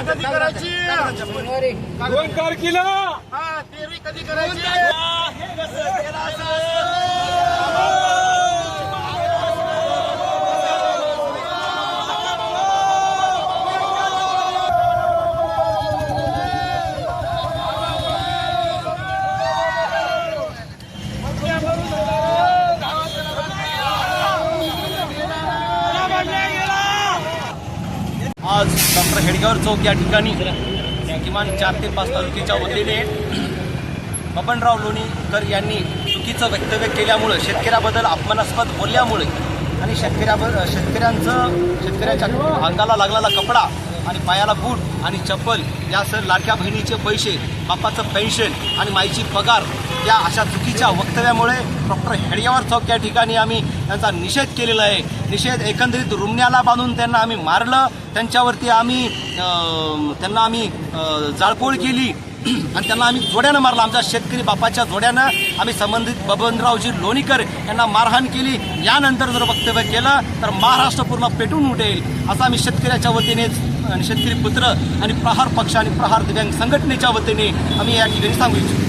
कधी करायची? दोन तारखेला हा कधी करायची आज डॉक्टर हेडगावर चौक या ठिकाणी किमान चार ते पाच तालुक्याच्या वतीने बबनराव लोणीकर यांनी चुकीचं वक्तव्य केल्यामुळं शेतकऱ्याबद्दल अपमानास्पद बोलल्यामुळे आणि शेतकऱ्याबद्दल शेतकऱ्यांचं शेतकऱ्याच्या अंगाला लागलेला कपडा आणि पायाला बूट आणि चप्पल यासह लाडक्या बहिणीचे पैसे बापाचं पेन्शन आणि माईची पगार या अशा चुकीच्या वक्तव्यामुळे डॉक्टर हेडगावर चौक या ठिकाणी आम्ही त्यांचा निषेध केलेला आहे. निषेध एकंदरीत रुमण्याला बांधून त्यांना आम्ही मारलं. त्यांच्यावरती आम्ही त्यांना आम्ही जाळपोळ केली. आणि त्यांना आम्ही जोड्यानं मारलं. आमच्या शेतकरी बापाच्या जोड्यानं आम्ही संबंधित बबनरावजी लोणीकर यांना मारहाण केली. यानंतर जर वक्तव्य केलं तर महाराष्ट्र पूर्ण पेटून उठेल असं आम्ही शेतकऱ्याच्या वतीने आणि शेतकरी पुत्र आणि प्रहार पक्ष आणि प्रहार दिव्यांग संघटनेच्या वतीने आम्ही या ठिकाणी सांगू इच्छितो.